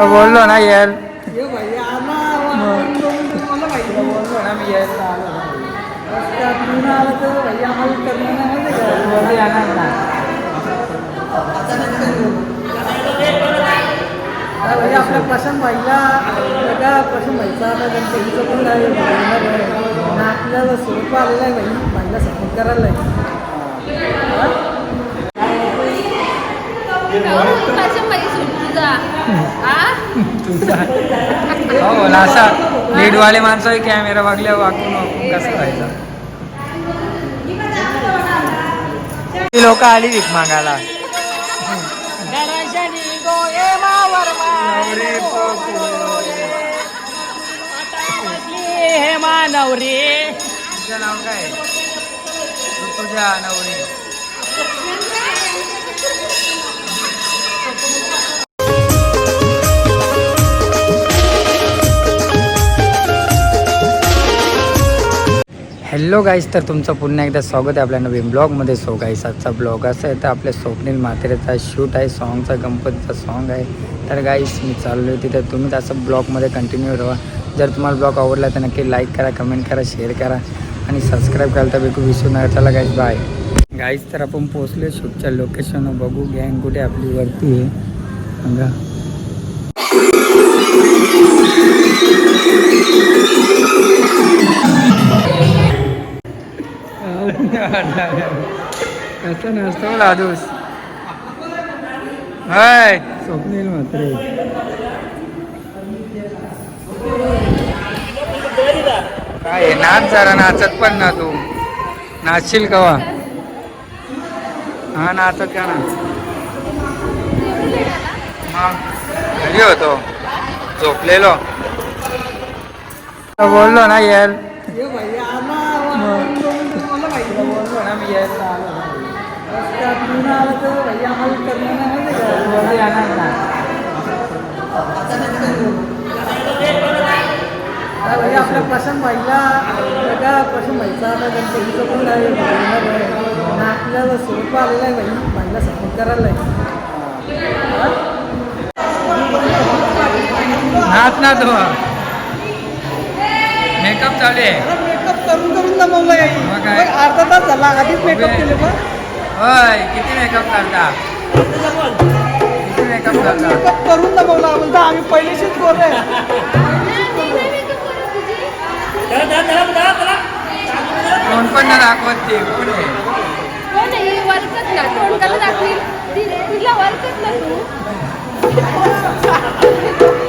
बोललो ना येल ये भैया आना बोला भैया बोललो ना भैया आपल्या प्रशांत भाईला बघा प्रशांत भाईचा आता गणपतीचं पण आहे आपल्याला स्वरूप आलेलं आहे भाई भाईला सपोर्ट करायला आहे. तुझा. हो ना असा लीडवाले माणसं कॅमेरा वागल्या वाकून वाकून कसं व्हायचं. लोक आली भीक मागायला. नवरे हे मानवरे. तुझं नाव काय? तुझ्या नवरी. हॅलो गाईस तर तुमचं पुन्हा एकदा स्वागत आहे आपल्या नवीन ब्लॉगमध्ये सो गाईस आजचा ब्लॉग असा आहे तर आपल्या स्वप्नील माथेरेचा शूट आहे सॉंगचा गणपतीचा सॉन्ग आहे. तर गाईस मी चाललो आहे तिथे. तुम्ही असं ब्लॉगमध्ये कंटिन्यू राहा. जर तुम्हाला ब्लॉग आवडला तर नक्की लाईक करा कमेंट करा शेअर करा आणि सबस्क्राईब करायला तर बिलकुल विसरू नका. चला गाईस बाय गाईस तर आपण पोहोचले शूटच्या लोकेशन बघू गँग कुठे आपली वरती आहे. बघा. कसं नसतो लादूस हाय स्वप्नील मात्रे काय? नाच जरा नाचत पण ना तू. नाचशील कवा? हा नाचत का ना. घरी होतो. झोपलेलो. बोललो ना येल बोललो ना मी येल आलं तर भैया आम्हाला करणं नाही का? येणार भैया आता गणपतीचं पण आहे आणि आपल्याला स्वरूप आलेलं आहे भाई भाईला सपोर्ट करायला आहे. नाच ना तो मेकअप चालू आहे मेकअप करून करून दमवलं? बघ, अर्धा तास झाला आधीच मेकअप केले बघ. होय किती मेकअप करता? किती मेकअप करता? मेकअप करून दमवला म्हणतो आम्ही पहिलेशीच बोल कोण पण ना दाखवत ते कोण आहे कोण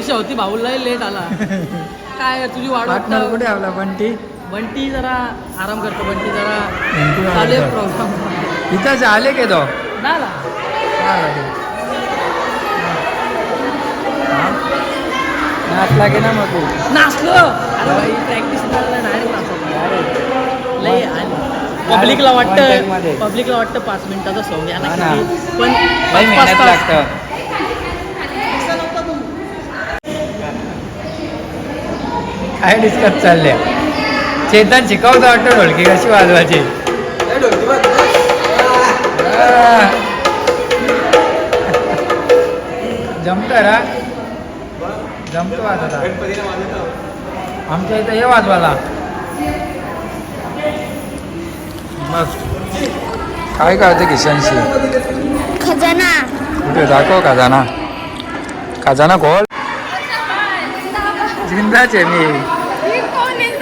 अपेक्षा होती भाऊला लेट आला. काय तुझी वाट पार्टनर. कुठे आपला? बंटी? बंटी जरा आराम करतो बंटी जरा बंटी आराम चालू करतो. प्रॉब्लेम इथं झाले के तो? झाला नाचला की ना मग तू? नाचलो. अरे भाई प्रॅक्टिस लय पब्लिकला Contact मध्ये. वाटतं पब्लिकला वाटतं पाच मिनिटाचा सॉंग हा ना. ना. किती? पण पाच- पाच मेहनत तास लागतं. काय डिस्कस चालल्या. चेतन शिकवतो वाटतं ढोलकी कशी वाजवायची? हा. जमत रा. जमतो वाजवता. आमच्या इथं हे वाजवाला काय कळतं किशनशी? खजाना. कुठे? दाखव खजाना. खजाना खोल. जिंदाच आहे मी.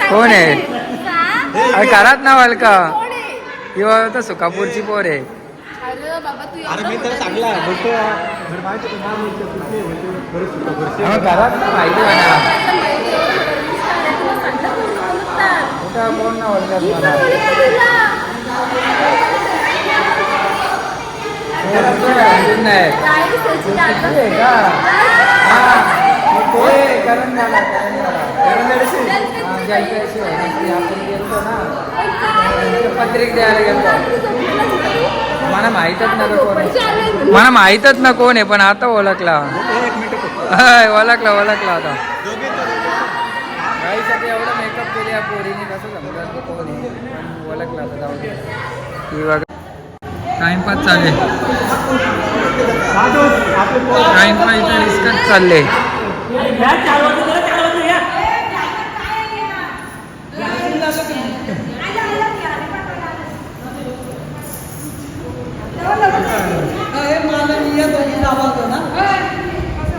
कोण आहे? अरे घरात ना का किंवा तर सुकापूरची पोर आहे. हा, घरात ना माहिती म्हणा. कोण ना ओळखत हे? नाही हा हा, आपण गेलतो ना. ते पत्रिक द्यायला गेलतो. मला माहीतच ना कोण आहे. मला माहीतच ना कोण आहे पण आता ओळखला. हाय ओळखला ओळखला आता. गाईसाठी एवढा मेकअप केली या पोरीने कसं समजा की कोण? आहे पण ओळखला आता जाऊ दे. बघा. टाइमपास चालेल. टाइमपास इथं डिस्कस चालले. नाचा चार कवा जरा चार चुकता या. का हा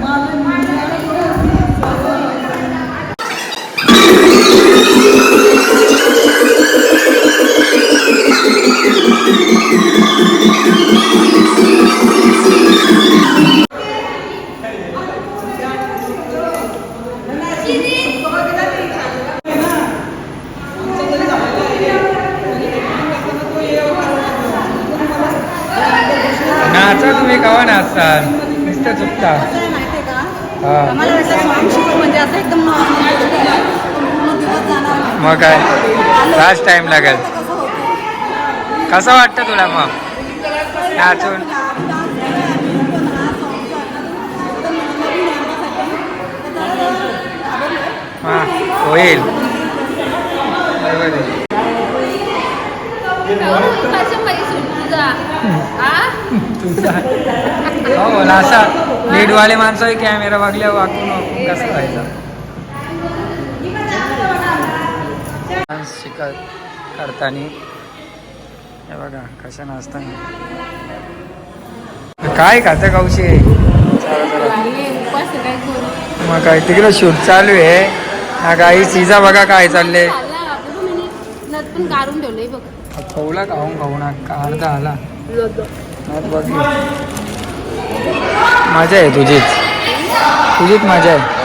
आम्हाला वाटलं song तुम्ही कवा ना normal पूर्ण चुकता. मग काय? लास्ट टाइम लागेल. कसं वाटतं तुला मग? नाचून? हां होईल. बरोबर तुझा हो ना असा लीडवाले माणसं कॅमेरा वागल्या वाकून वाकून कसं राहायचं डान्स शिकत करताना. हे बघा कशा नाचताना. काय खातं कौशी? मग काय तिकडे शूट चालू आहे. ना काही सीझा बघा काय चालले ठेवलंय बघ. खवला खाऊन खाऊन अर्धा आला. मजा आहे तुझीच. तुझीच मजा आहे.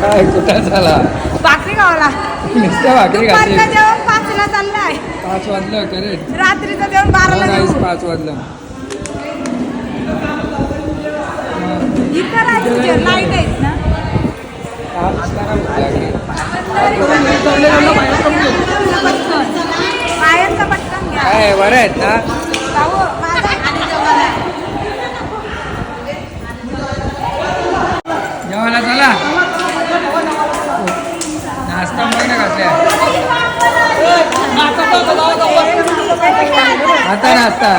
काय कुठं झाला? भाकरी गावाला नुसत्या भाकरी खाते दुपारचं जेवण पाचला चाललंय. पाच वाजलं करे रात्रीचं जेवण बाराला राईस जेवू. पाच वाजलं. इथं राहायचं लाइट आहेत ना. पाच लागली. काय बरं आहेत ना? जेवायला. चला. नाश्ता मग ना कसल्या आता नाश्ता.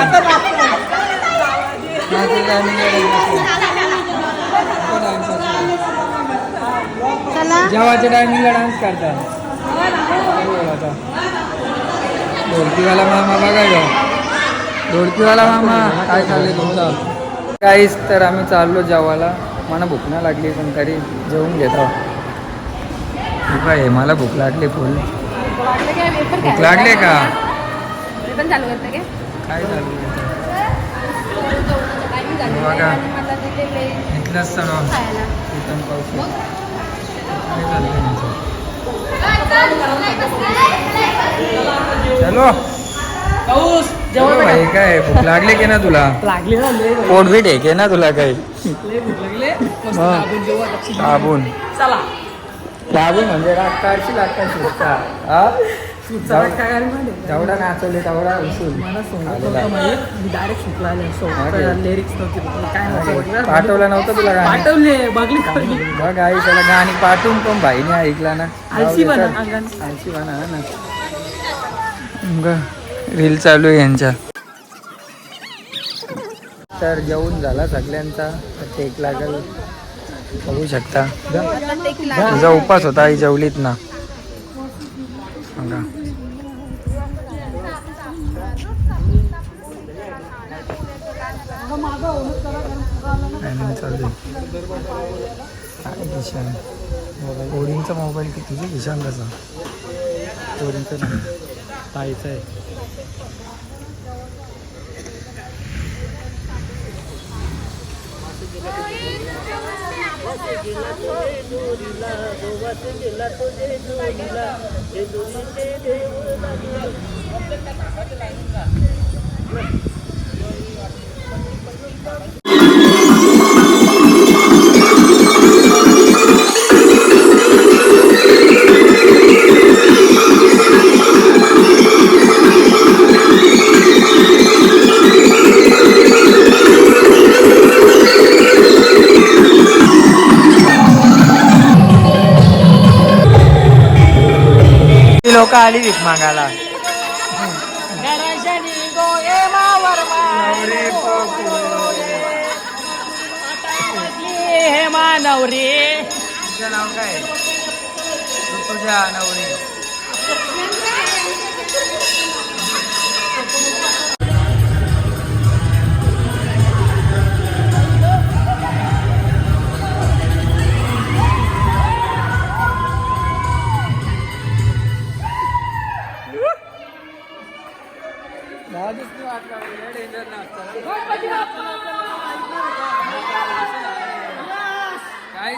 जेवाच्या टायमिंगला डान्स करतात ढोलकीवाला मामा बघा ग ढोलकीवाला मामा काय चाललंय तुमचा? काहीच तर आम्ही चाललो जेवायला. मला भूक नाही लागली पण तरी जेवून घेतो भूक आहे मला भूक लागली फुल. भूक लागले का? काय? काय चालू बघा. इथलंच सर्व इथून पाऊस. काय? चलो. भाई काय भूक लागली की ना तुला? लागली ना लय पोट बीट आहे की ना तुला काही? हा. दाबून चला. दाबून म्हणजे रागकारची हा? आहे? जेवढा नाचवले तेवढा उसूल मला सोंग आलेला. मी डायरेक्ट सुटला ओके. लिरिक्स नव्हते. मला काय नव्हतं पाठवलं नव्हतं तुला गाणी? बघ आई त्याला गाणी पाठवून पण भाईने ऐकला ना. आळशी बना हा ना. रील चालू आहे यांच्या. तर जेवून झाला सगळ्यांचा. तर टेक लागल. बघू शकता. तुझा उपास होता आई जेवलीत ना बघा. चालू आहे. काय किशान कोडिंगचा मोबाईल किती? तुझे किशान कसा? कोडिंगचा नाही. tay xe Thank you. लोक आली भीक मागायला. गोये मावर नवरे पकडले. हे मानवरे तुझं नाव काय? तुझ्या नवरी.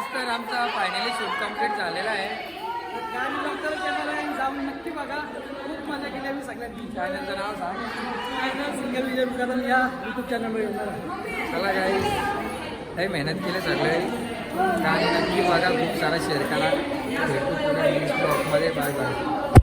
काहीच तर आमचा फायनली शूट कंप्लीट झालेला आहे. गाणी लवकर चॅनल आहे. जाऊन नक्की बघा. खूप मजा केली आम्ही सगळ्यांनी. चॅनलचं नाव सांग. चॅनल सिंगल विजय मुकादम या यूट्यूब चॅनलवर येणार आहे. चला काही काही मेहनत केली सगळे. गाणी नक्की बघा खूप सारा शेअर करा. भेटू पुढे ब्लॉगमध्ये बाय बाय